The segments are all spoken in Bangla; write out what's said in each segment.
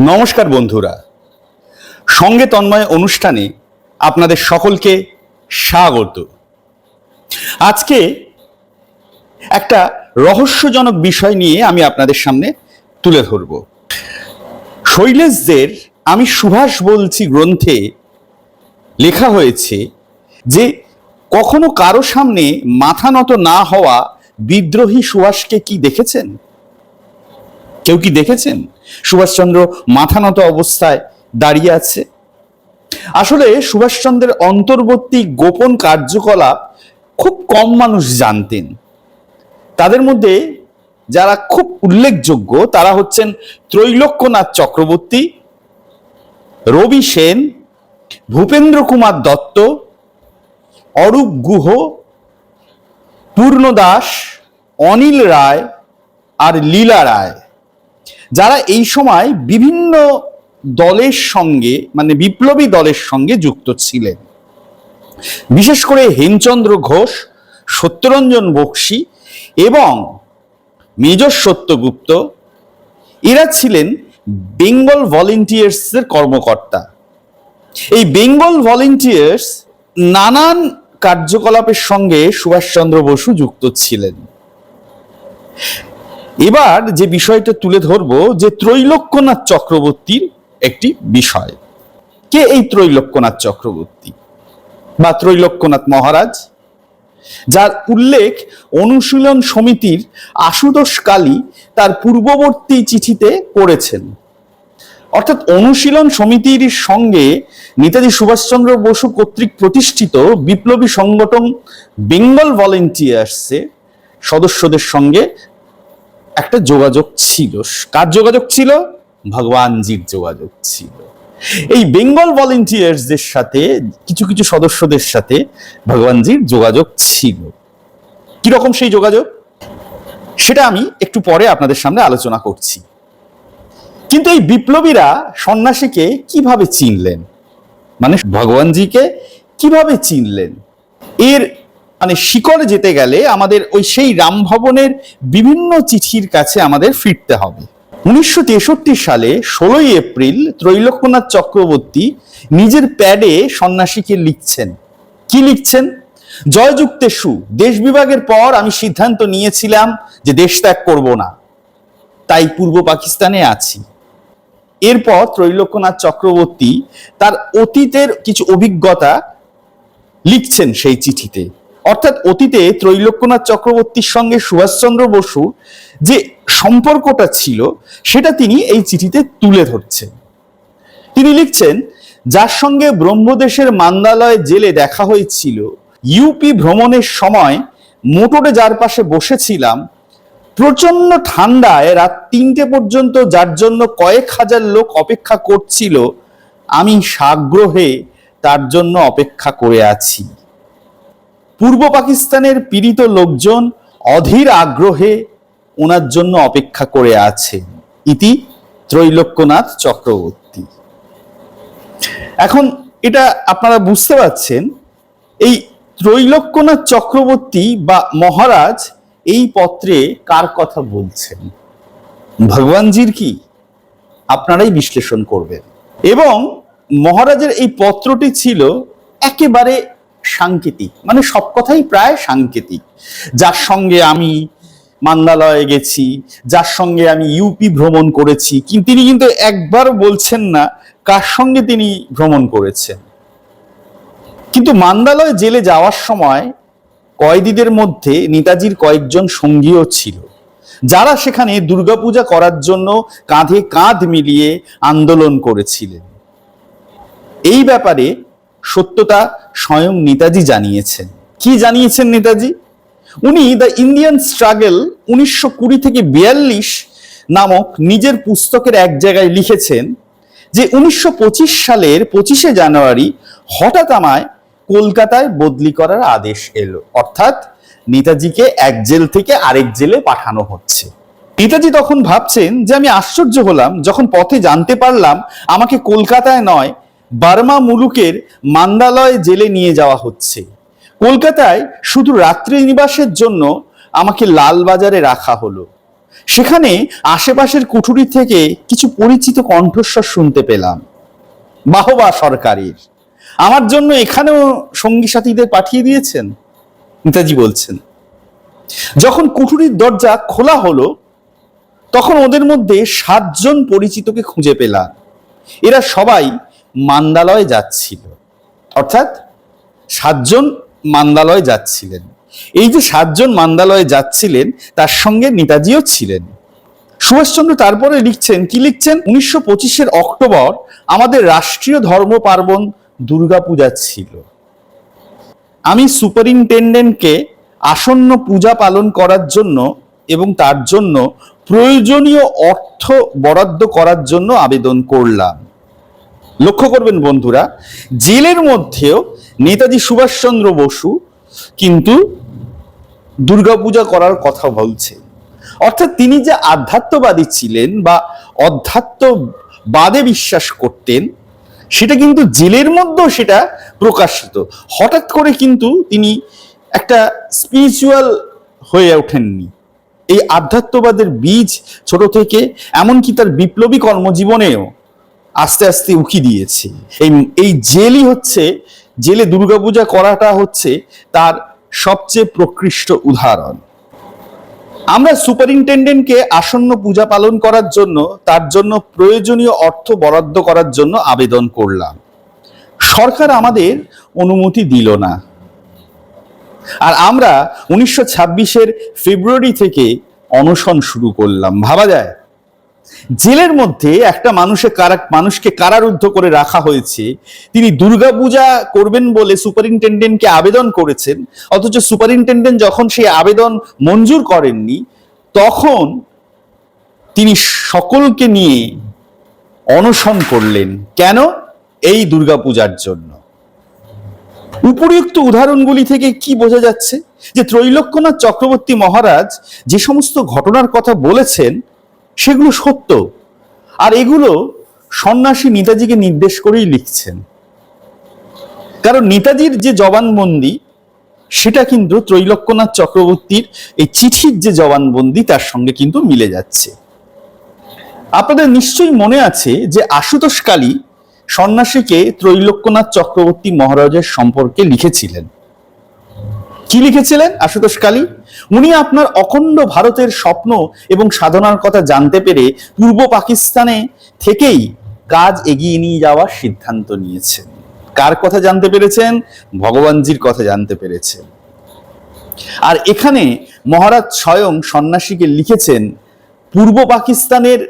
নমস্কার বন্ধুরা। সঙ্গে তন্ময় অনুষ্ঠানে আপনাদের সকলকে স্বাগত। আজকে একটা রহস্যজনক বিষয় নিয়ে আমি আপনাদের সামনে তুলে ধরব। শৈলেশদের আমি সুভাষ বলছি গ্রন্থে লেখা হয়েছে যে কখনো কারও সামনে মাথা নত না হওয়া বিদ্রোহী সুভাষকে কি দেখেছেন? কেউ কি দেখেছেন? সুভাষচন্দ্র মাথানত অবস্থায় দাঁড়িয়ে আছে। আসলে সুভাষচন্দ্রের অন্তর্বর্তী গোপন কার্যকলাপ খুব কম মানুষ জানতেন। তাদের মধ্যে যারা খুব উল্লেখযোগ্য তারা হচ্ছেন ত্রৈলোক্যনাথ চক্রবর্তী, রবি সেন, ভূপেন্দ্র কুমার দত্ত, অরূপ গুহ, পূর্ণ দাস, অনিল রায় আর লীলা রায়। যারা এই সময় বিভিন্ন দলের সঙ্গে মানে বিপ্লবী দলের সঙ্গে যুক্ত ছিলেন। বিশেষ করে হেমচন্দ্র ঘোষ, সত্যরঞ্জন বক্সী এবং মেজর সত্যগুপ্ত, এরা ছিলেন বেঙ্গল ভলেন্টিয়ার্সের কর্মকর্তা। এই বেঙ্গল ভলেন্টিয়ার্স নানান কার্যকলাপের সঙ্গে সুভাষচন্দ্র বসু যুক্ত ছিলেন। এবার যে বিষয়টা তুলে ধরব যে ত্রৈলোক্যনাথ চক্রবর্তীর একটি বিষয়। কে এই ত্রৈলোক্যনাথ চক্রবর্তী বা ত্রৈলোক্যনাথ মহারাজ? যার উল্লেখ অনুশীলন সমিতির আশুতোষ কালী তার পূর্ববর্তী চিঠিতে করেছেন অর্থাৎ অনুশীলন সমিতির সঙ্গে নেতাজি সুভাষচন্দ্র বসু কর্তৃক প্রতিষ্ঠিত বিপ্লবী সংগঠন বেঙ্গল ভলেন্টিয়ার্সে সদস্যদের সঙ্গে একটা যোগাযোগ ছিল। কার যোগাযোগ ছিল? ভগবানজির যোগাযোগ ছিল। এই বেঙ্গল ভলেন্টিয়ার্সদের সাথে, কিছু কিছু সদস্যদের সাথে ভগবানজির যোগাযোগ ছিল। কীরকম সেই যোগাযোগ? সেটা আমি একটু পরে আপনাদের সামনে আলোচনা করছি। কিন্তু এই বিপ্লবীরা সন্ন্যাসীকে কীভাবে চিনলেন? মানে ভগবানজিকে কীভাবে চিনলেন? এর মানে শিকড়ে যেতে গেলে আমাদের ওই সেই রামভবনের বিভিন্ন চিঠির কাছে আমাদের ফিরতে হবে। উনিশশো তেষট্টি সালে ষোলোই এপ্রিল ত্রৈলোক্যনাথ চক্রবর্তী নিজের প্যাডে সন্ন্যাসীকে লিখছেন। কি লিখছেন? জয়যুক্তে সু দেশ বিভাগের পর আমি সিদ্ধান্ত নিয়েছিলাম যে দেশ ত্যাগ করব না। তাই পূর্ব পাকিস্তানে আছি। এরপর ত্রৈলোক্যনাথ চক্রবর্তী তার অতীতের কিছু অভিজ্ঞতা লিখছেন সেই চিঠিতে। অর্থাৎ অতীতে ত্রৈলোক্যনাথ চক্রবর্তীর সঙ্গে সুভাষচন্দ্র বসু যে সম্পর্কটা ছিল, সেটা তিনি এই চিঠিতে তুলে ধরছেন। তিনি লিখছেন, যার সঙ্গে ব্রহ্মদেশের মান্দালয় জেলে দেখা হয়েছিল, ইউপি ভ্রমণের সময় মোটরে যার পাশে বসেছিলাম প্রচণ্ড ঠান্ডায় রাত তিনটে পর্যন্ত যার জন্য কয়েক হাজার লোক অপেক্ষা করছিল, আমি সাগ্রহে তার জন্য অপেক্ষা করে আছি। পূর্ব পাকিস্তানের পীড়িত লোকজন অধীর আগ্রহে ওনার জন্য অপেক্ষা করে আছে। ইতি ত্রৈলোক্যনাথ চক্রবর্তী। এখন এটা আপনারা বুঝতে পারছেন, এই ত্রৈলোক্যনাথ চক্রবর্তী বা মহারাজ এই পত্রে কার কথা বলছেন? ভগবানজির কি? আপনারাই বিশ্লেষণ করবেন। এবং মহারাজের এই পত্রটি ছিল একেবারে সাংকেতিক। মানে সব কথাই প্রায় সাংকেতিক। যার সঙ্গে আমি মান্দালয়ে গেছি, যার সঙ্গে আমি ইউপি ভ্রমণ করেছি তিনি কিন্তু একবার বলছেন না কার সঙ্গে তিনি ভ্রমণ করেছেন। কিন্তু মান্দালয় জেলে যাওয়ার সময় কয়েদিদের মধ্যে নেতাজির কয়েকজন সঙ্গীও ছিল, যারা সেখানে দুর্গাপূজা করার জন্য কাঁধে কাঁধ মিলিয়ে আন্দোলন করেছিলেন। এই ব্যাপারে সত্যতা স্বয়ং নেতাজি জানিয়েছেন কি জানিয়েছেন নেতাজি? উনি দ্য ইন্ডিয়ান স্ট্রাগল উনিশশো কুড়ি থেকে বিয়াল্লিশ নামক নিজের পুস্তকের এক জায়গায় লিখেছেন যে উনিশশো পঁচিশ সালের পঁচিশে জানুয়ারি হঠাৎ আমায় কলকাতায় বদলি করার আদেশ এলো। অর্থাৎ নেতাজিকে এক জেল থেকে আরেক জেলে পাঠানো হচ্ছে। নেতাজি তখন ভাবছেন যে আমি আশ্চর্য হলাম, যখন পথে জানতে পারলাম আমাকে কলকাতায় নয় বার্মা মুলুকের মান্দালয় জেলে নিয়ে যাওয়া হচ্ছে। কলকাতায় শুধু রাত্রি নিবাসের জন্য আমাকে লালবাজারে রাখা হলো। সেখানে আশেপাশের কুঠুরি থেকে কিছু পরিচিত কণ্ঠস্বর শুনতে পেলাম। বাহবা সরকারের। আমার জন্য এখানেও সঙ্গী সাথীদের পাঠিয়ে দিয়েছেন, নেতাজি বলছেন। যখন কুঠুরির দরজা খোলা হলো, তখন ওদের মধ্যে সাতজন পরিচিতকে খুঁজে পেলাম। এরা সবাই মান্দালয়ে যাচ্ছিল। অর্থাৎ সাতজন মান্দালয়ে যাচ্ছিলেন। এই যে সাতজন মান্দালয়ে যাচ্ছিলেন, তার সঙ্গে নেতাজিও ছিলেন। সুভাষচন্দ্র তারপরে লিখছেন, কি লিখছেন? উনিশশো পঁচিশের অক্টোবর আমাদের রাষ্ট্রীয় ধর্ম পার্বণ দুর্গাপূজা ছিল। আমি সুপারিনটেন্ডেন্টকে আসন্ন পূজা পালন করার জন্য এবং তার জন্য প্রয়োজনীয় অর্থ বরাদ্দ করার জন্য আবেদন করলাম। লক্ষ্য করবেন বন্ধুরা, জেলের মধ্যেও নেতাজি সুভাষচন্দ্র বসু কিন্তু দুর্গাপূজা করার কথা বলছে। অর্থাৎ তিনি যে আধ্যাত্মবাদী ছিলেন বা অধ্যাত্মবাদে বিশ্বাস করতেন, সেটা কিন্তু জেলের মধ্যেও সেটা প্রকাশিত। হঠাৎ করে কিন্তু তিনি একটা স্পিরিচুয়াল হয়ে ওঠেননি। এই আধ্যাত্মবাদের বীজ ছোট থেকে, এমনকি তার বিপ্লবী কর্মজীবনেও আস্তে আস্তে উকি দিয়েছে। এই এই জেলই হচ্ছে, জেলে দুর্গাপূজা করাটা হচ্ছে তার সবচেয়ে প্রকৃষ্ট উদাহরণ। আমরা সুপারিনটেন্ডেন্টকে আসন্ন পূজা পালন করার জন্য, তার জন্য প্রয়োজনীয় অর্থ বরাদ্দ করার জন্য আবেদন করলাম। সরকার আমাদের অনুমতি দিল না। আর আমরা উনিশশো ছাব্বিশের ফেব্রুয়ারি থেকে অনশন শুরু করলাম। ভাবা যায়? জেলের মধ্যে একটা মানুষে কারা মানুষকে কারারুদ্ধ করে রাখা হয়েছে। তিনি দুর্গাপূজা করবেন বলে সুপারিনটেন্ডেন্টকে আবেদন করেছেন। অথচ সুপারিনটেন্ডেন্ট যখন সেই আবেদন মঞ্জুর করেননি, তখন তিনি সকলকে নিয়ে অনশন করলেন। কেন? এই দুর্গাপূজার জন্য। উপরিউক্ত উদাহরণগুলি থেকে কি বোঝা যাচ্ছে? যে ত্রৈলোক্যনাথ চক্রবর্তী মহারাজ যে সমস্ত ঘটনার কথা বলেছেন সেগুলো সত্য। আর এগুলো সন্ন্যাসী নেতাজিকে নির্দেশ করেই লিখছেন। কারণ নেতাজির যে জবানবন্দি, সেটা কিন্তু ত্রৈলোক্যনাথ চক্রবর্তীর এই চিঠির যে জবানবন্দি, তার সঙ্গে কিন্তু মিলে যাচ্ছে। আপনাদের নিশ্চয়ই মনে আছে যে আশুতোষ কালী সন্ন্যাসীকে ত্রৈলোক্যনাথ চক্রবর্তী মহারাজের সম্পর্কে লিখেছিলেন। কি লিখেছিলেন আশুতোষ কালী? উনি আপনার অখণ্ড ভারতের স্বপ্ন এবং সাধনার কথা জানতে পেরে পূর্ব পাকিস্তানে থেকেই কাজ এগিয়ে নিয়ে যাওয়ার সিদ্ধান্ত নিয়েছেন। কার কথা জানতে পেরেছেন? ভগবানজির কথা জানতে পেরেছেন। আর এখানে মহারাজ স্বয়ং সন্ন্যাসীকে লিখেছেন, পূর্ব পাকিস্তানের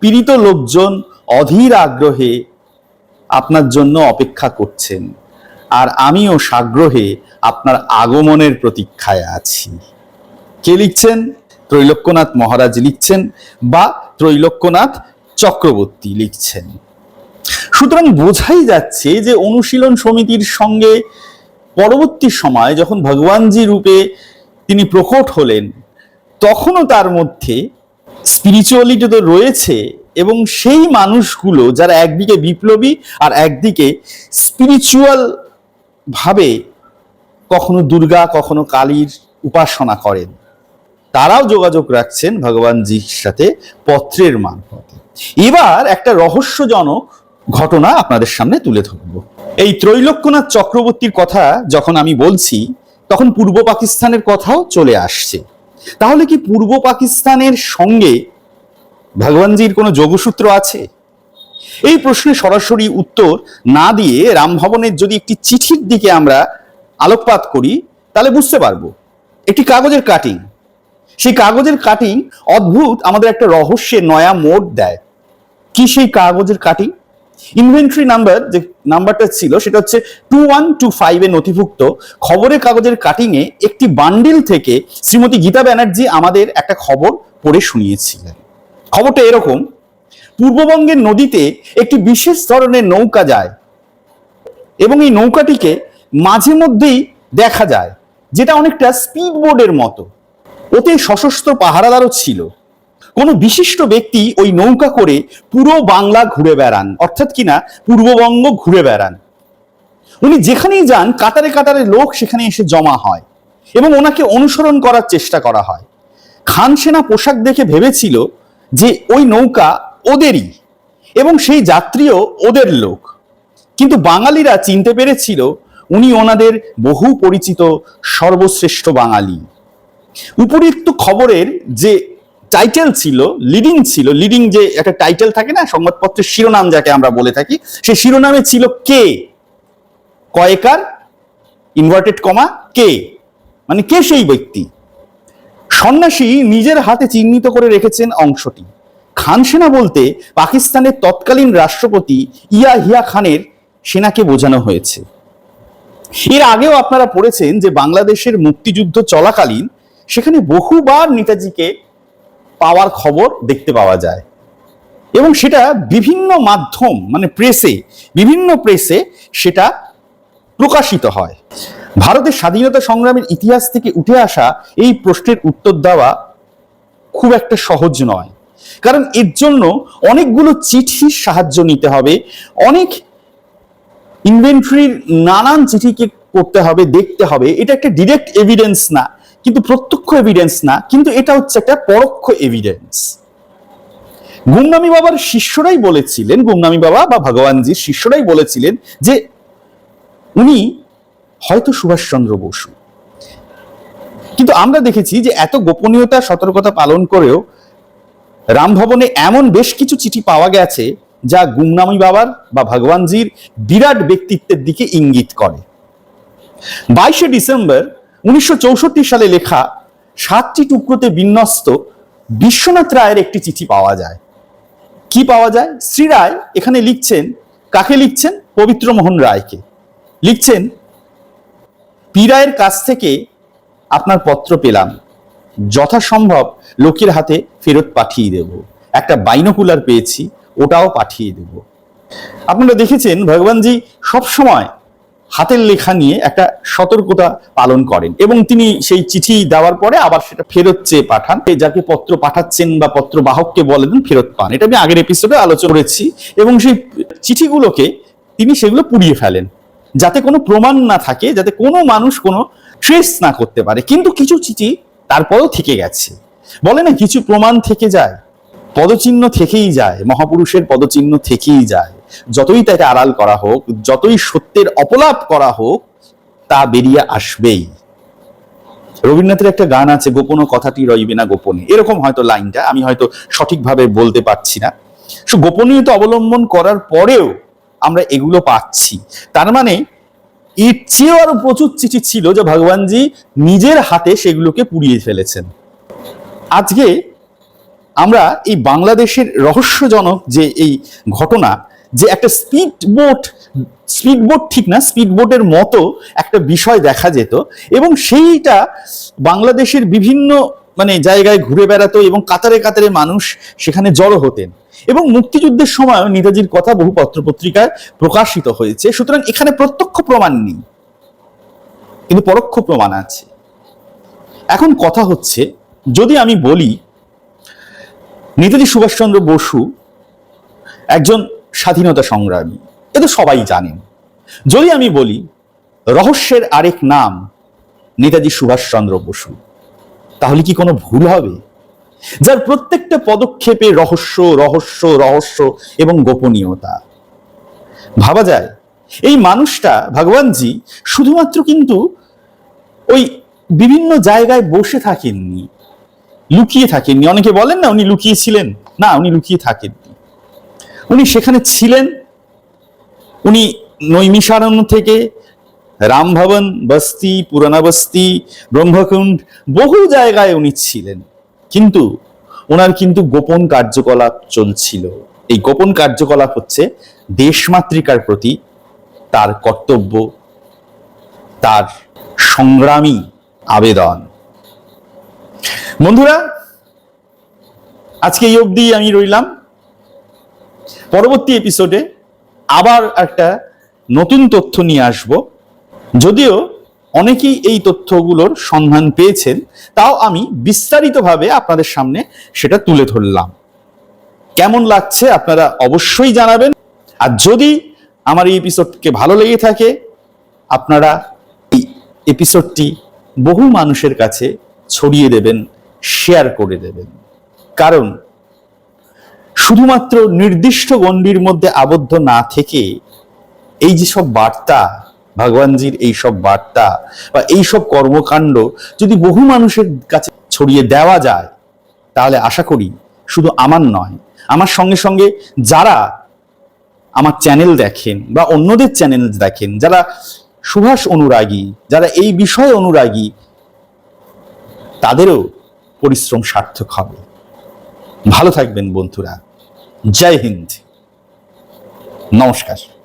পীড়িত লোকজন অধীর আগ্রহে আপনার জন্য অপেক্ষা করছেন। আর আমিও সাগ্রহে আপনার আগমনের প্রতীক্ষায় আছি। কে লিখছেন? ত্রৈলোক্যনাথ মহারাজ লিখছেন বা ত্রৈলোক্যনাথ চক্রবর্তী লিখছেন। সুতরাং বোঝাই যাচ্ছে যে অনুশীলন সমিতির সঙ্গে পরবর্তী সময় যখন ভগবানজি রূপে তিনি প্রকট হলেন, তখনও তার মধ্যে স্পিরিচুয়ালিটি তো রয়েছে এবং সেই মানুষগুলো যারা একদিকে বিপ্লবী আর একদিকে স্পিরিচুয়াল ভাবে কখনো দুর্গা, কখনো কালীর উপাসনা করেন। তারাও যোগাযোগ রাখছেন ভগবানজির সাথে পত্রের মারফতে। এবার একটা রহস্যজনক ঘটনা আপনাদের সামনে তুলে ধরব। এই ত্রৈলোক্যনাথ চক্রবর্তীর কথা যখন আমি বলছি, তখন পূর্ব পাকিস্তানের কথাও চলে আসছে। তাহলে কি পূর্ব পাকিস্তানের সঙ্গে ভগবানজির কোনো যোগসূত্র আছে? এই প্রশ্নে সরাসরি উত্তর না দিয়ে রামভবনের যদি একটি চিঠির দিকে আমরা আলোকপাত করি, তাহলে বুঝতে পারব একটি কাগজের কাটিং সেই কাগজের কাটিং অদ্ভুত আমাদের একটা রহস্যের নয়া মোড় দেয়। কি সেই কাগজের কাটিং ইনভেন্টরি নাম্বার যে নাম্বারটা ছিল, সেটা হচ্ছে টু ওয়ান টু ফাইভে নথিভুক্ত খবরের কাগজের কাটিংয়ে একটি বান্ডিল থেকে শ্রীমতী গীতা ব্যানার্জি আমাদের একটা খবর পড়ে শুনিয়েছিলেন। খবরটা এরকম পূর্ববঙ্গের নদীতে একটি বিশেষ ধরনের নৌকা যায় এবং এই নৌকাটিকে মাঝে মধ্যেই দেখা যায়, যেটা অনেকটা স্পিড বোর্ডের মতো। ওতে সশস্ত্র পাহারাদারও ছিল। কোনো বিশিষ্ট ব্যক্তি ওই নৌকা করে পুরো বাংলা ঘুরে বেড়ান, অর্থাৎ কিনা পূর্ববঙ্গ ঘুরে বেড়ান। উনি যেখানেই যান, কাতারে কাতারে লোক সেখানে এসে জমা হয় এবং ওনাকে অনুসরণ করার চেষ্টা করা হয়। খান সেনা পোশাক দেখে ভেবেছিল যে ওই নৌকা ওদেরই এবং সেই যাত্রীও ওদের লোক। কিন্তু বাঙালিরা চিনতে পেরেছিল উনি ওনাদের বহু পরিচিত সর্বশ্রেষ্ঠ বাঙালি। উপরিক্ত খবরের যে টাইটেল ছিল লিডিং ছিল লিডিং যে একটা টাইটেল থাকে না, সংবাদপত্রের শিরোনাম যাকে আমরা বলে থাকি, সেই শিরোনামে ছিল কে? কয়েকার ইনভার্টেড কমা কে? মানে কে সেই ব্যক্তি? সন্ন্যাসী নিজের হাতে চিহ্নিত করে রেখেছেন অংশটি। খান সেনা বলতে পাকিস্তানের তৎকালীন রাষ্ট্রপতি ইয়া হিয়া খানের সেনাকে বোঝানো হয়েছে। এর আগেও আপনারা পড়েছেন যে বাংলাদেশের মুক্তিযুদ্ধ চলাকালীন সেখানে বহুবার নেতাজিকে পাওয়ার খবর দেখতে পাওয়া যায়। এবং সেটা বিভিন্ন মাধ্যম মানে প্রেসে, বিভিন্ন প্রেসে সেটা প্রকাশিত হয়। ভারতের স্বাধীনতা সংগ্রামের ইতিহাস থেকে উঠে আসা এই প্রশ্নের উত্তর দেওয়া খুব একটা সহজ নয়। কারণ এর জন্য অনেকগুলো চিঠির সাহায্য নিতে হবে। অনেক ইনভেন্টরির নানান চিঠিকে করতে হবে, দেখতে হবে। এটা একটা ডিরেক্ট এভিডেন্স না, কিন্তু প্রত্যক্ষ এভিডেন্স না, কিন্তু এটা হচ্ছে একটা পরোক্ষ এভিডেন্স গুমনামী বাবার শিষ্যরাই বলেছিলেন, গুমনামী বাবা বা ভগবানজির শিষ্যরাই বলেছিলেন যে উনি হয়তো সুভাষচন্দ্র বসু। কিন্তু আমরা দেখেছি যে এত গোপনীয়তা, সতর্কতা পালন করেও রামভবনে এমন বেশ কিছু চিঠি পাওয়া গেছে যা গুমনামী বাবার বা ভগবানজির বিরাট ব্যক্তিত্বের দিকে ইঙ্গিত করে। বাইশে ডিসেম্বর উনিশশো চৌষট্টি সালে লেখা সাতটি টুকরোতে বিন্যস্ত বিশ্বনাথ রায়ের একটি চিঠি পাওয়া যায়। কি পাওয়া যায়? শ্রী রায় এখানে লিখছেন, কাকে লিখছেন? পবিত্র মোহন রায়কে। লিখছেন, পীরায়ের কাছ থেকে আপনার পত্র পেলাম। যথাসম্ভব লোকের হাতে ফেরত পাঠিয়ে দেব। একটা বাইনোকুলার পেয়েছি, ওটাও পাঠিয়ে দেব। আপনারা দেখেছেন, ভগবানজি সবসময় হাতের লেখা নিয়ে একটা সতর্কতা পালন করেন এবং তিনি সেই চিঠি দেওয়ার পরে আবার সেটা ফেরত চেয়ে পাঠান। যাকে পত্র পাঠাচ্ছেন বা পত্র বাহককে বলে দেন, ফেরত পান। এটা আমি আগের এপিসোডে আলোচনা করেছি এবং সেই চিঠিগুলোকে তিনি সেগুলো পুড়িয়ে ফেলেন। যাতে কোনো প্রমাণ না থাকে, যাতে কোনো মানুষ কোনো ট্রেস না করতে পারে। কিন্তু কিছু চিঠি তারপরেও থেকে গেছে। বলে না, কিছু প্রমাণ থেকে যায়। পদচিহ্ন থেকেই যায়। মহাপুরুষের পদচিহ্ন থেকেই যায়। যতই তাকে আড়াল করা হোক, যতই সত্যের অপলাপ করা হোক, তা বেরিয়ে আসবেই। রবীন্দ্রনাথের একটা গান আছে গোপন কথাটি রইবে না গোপনে। এরকম হয়তো লাইনটা, আমি হয়তো সঠিকভাবে বলতে পারছি না। সো গোপনীয়তা অবলম্বন করার পরেও আমরা এগুলো পাচ্ছি। তার মানে এর চেয়েও আরও প্রচুর চিঠি ছিল যে ভগবানজি নিজের হাতে সেগুলোকে পুড়িয়ে ফেলেছেন। আজকে আমরা এই বাংলাদেশের রহস্যজনক যে এই ঘটনা, যে একটা স্পিড বোট স্পিড বোট ঠিক না স্পিড বোটের মতো একটা বিষয় দেখা যেত এবং সেইটা বাংলাদেশের বিভিন্ন মানে জায়গায় ঘুরে বেড়াতো এবং কাতারে কাতারে মানুষ সেখানে জড়ো হতেন। এবং মুক্তিযুদ্ধের সময় নেতাজির কথা বহু পত্রপত্রিকায় প্রকাশিত হয়েছে। সুতরাং এখানে প্রত্যক্ষ প্রমাণ নেই। কিন্তু পরোক্ষ প্রমাণ আছে। এখন কথা হচ্ছে, যদি আমি বলি, নেতাজি সুভাষচন্দ্র বসু একজন স্বাধীনতা সংগ্রামী, এ তো সবাই জানেন। যদি আমি বলি, রহস্যের আরেক নাম নেতাজি সুভাষচন্দ্র বসু। তাহলে কি কোনো ভুল হবে? যার প্রত্যেকটা পদক্ষেপে রহস্য রহস্য রহস্য এবং গোপনীয়তা। ভাবা যায়, এই মানুষটা, ভগবানজি, শুধুমাত্র কিন্তু ওই বিভিন্ন জায়গায় বসে থাকেননি, লুকিয়ে থাকেননি। অনেকে বলেন না, উনি লুকিয়ে ছিলেন না, উনি লুকিয়ে থাকেননি। উনি সেখানে ছিলেন, উনি নৈমিষারণ্য থেকে রামভবন বস্তি, পুরানা বস্তি, ব্রহ্মকুণ্ড, বহু জায়গায় উনি ছিলেন। কিন্তু ওনার কিন্তু গোপন কার্যকলাপ চলছিল। এই গোপন কার্যকলাপ হচ্ছে দেশমাতৃকার প্রতি তার কর্তব্য, তার সংগ্রামী আবেদন। বন্ধুরা, আজকে এই অবধি আমি রইলাম। পরবর্তী এপিসোডে আবার একটা নতুন তথ্য নিয়ে আসব। যদিও অনেকেই এই তথ্যগুলোর সন্ধান পেয়েছেন, তাও আমি বিস্তারিতভাবে আপনাদের সামনে সেটা তুলে ধরলাম। কেমন লাগছে আপনারা অবশ্যই জানাবেন। আর যদি আমার এই এপিসোডকে ভালো লেগে থাকে, আপনারা এই এপিসোডটি বহু মানুষের কাছে ছড়িয়ে দেবেন শেয়ার করে দেবেন। কারণ শুধুমাত্র নির্দিষ্ট গণ্ডির মধ্যে আবদ্ধ না থেকে এই যেসব বার্তা ভগবানজির এই সব বার্তা বা এই সব কর্মকাণ্ড যদি বহু মানুষের কাছে ছড়িয়ে দেওয়া যায়, তাহলে আশা করি শুধু আমার নয়, আমার সঙ্গে সঙ্গে যারা আমার চ্যানেল দেখেন বা অন্যদের চ্যানেল দেখেন, যারা সুভাষ অনুরাগী, যারা এই বিষয় অনুরাগী, তাদেরও পরিশ্রম সার্থক হবে। ভালো থাকবেন বন্ধুরা। জয় হিন্দ। নমস্কার।